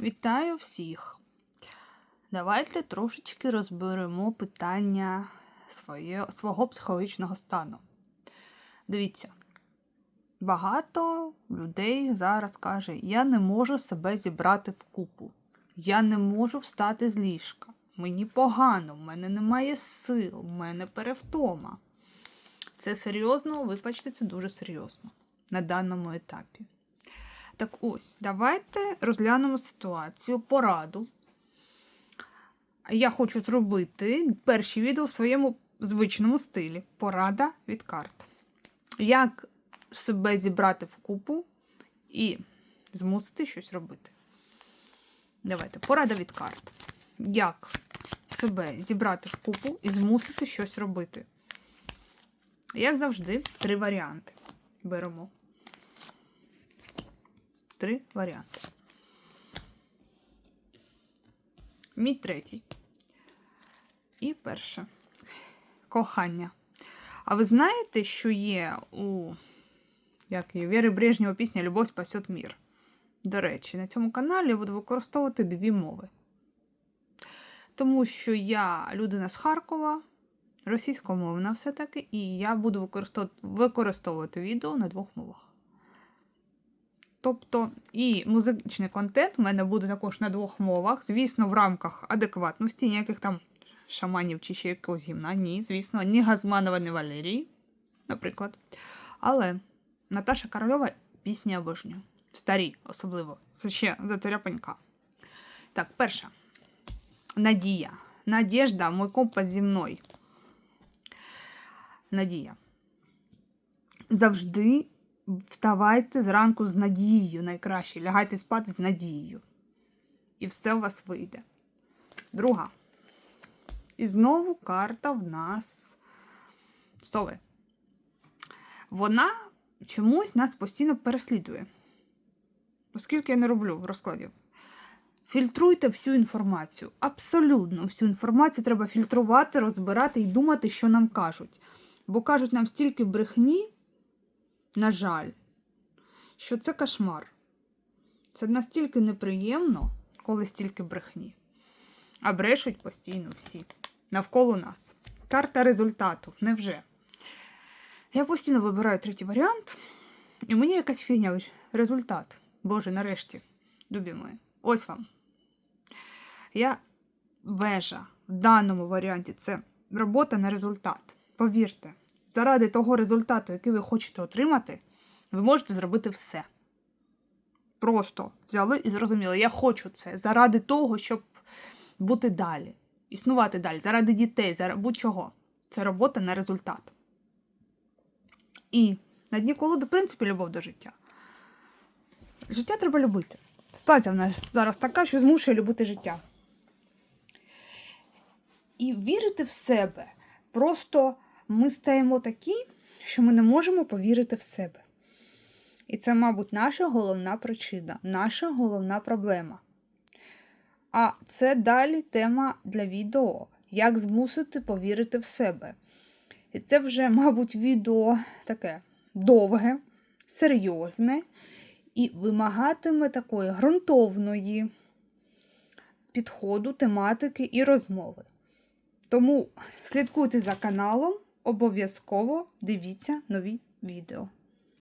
Вітаю всіх! Давайте трошечки розберемо питання своє, свого психологічного стану. Дивіться, багато людей зараз каже, я не можу себе зібрати в купу. Я не можу встати з ліжка. Мені погано, в мене немає сил, в мене перевтома. Це серйозно, вибачте, це дуже серйозно на даному етапі. Так ось, давайте розглянемо ситуацію, пораду. Я хочу зробити перші відео в своєму звичному стилі. Порада від карт. Як себе зібрати в купу і змусити щось робити. Давайте, порада від карт. Як себе зібрати в купу і змусити щось робити? Як завжди, три варіанти беремо три варіанти. Мій третій. І перше. Кохання. А ви знаєте, що є у як її, Віри Брежнєва пісня Любов спасет мір? До речі, на цьому каналі буду використовувати дві мови. Тому що я людина з Харкова, російськомовна все-таки, і я буду використовувати відео на двох мовах. Тобто і музичний контент у мене буде також на двох мовах. Звісно, в рамках адекватності, ніяких там шаманів чи ще якогось гімна. Ні, звісно, ні Газманова, ні Валерії, наприклад. Але Наташа Корольова пісні обожнюю. Старі, особливо. Це ще за царя. Так, перша. Надія. Надежда, мой компас зі мною. Надія. Завжди вставайте зранку з надією найкраще. Лягайте спати з надією. І все у вас вийде. Друга. І знову карта в нас сови. Вона чомусь нас постійно переслідує. Оскільки я не роблю розкладів. Фільтруйте всю інформацію. Абсолютно всю інформацію треба фільтрувати, розбирати і думати, що нам кажуть. Бо кажуть нам стільки брехні, на жаль, що це кошмар. Це настільки неприємно, коли стільки брехні. А брешуть постійно всі навколо нас. Карта результату. Невже? Я постійно вибираю третій варіант, і мені якась фігня результат. Боже, нарешті, любі мої. Ось вам. Я вежа в даному варіанті це робота на результат. Повірте, заради того результату, який ви хочете отримати, ви можете зробити все. Просто взяли і зрозуміли, я хочу це заради того, щоб бути далі, існувати далі, заради дітей, заради будь-чого. Це робота на результат. І на дні колоди, в принципі, любов до життя. Життя треба любити. Ситуація в нас зараз така, що змушує любити життя. І вірити в себе. Просто ми стаємо такі, що ми не можемо повірити в себе. І це, мабуть, наша головна причина, наша головна проблема. А це далі тема для відео, як змусити повірити в себе. І це вже, мабуть, відео таке довге, серйозне і вимагатиме такої ґрунтовної підходу, тематики і розмови. Тому слідкуйте за каналом, обов'язково дивіться нові відео.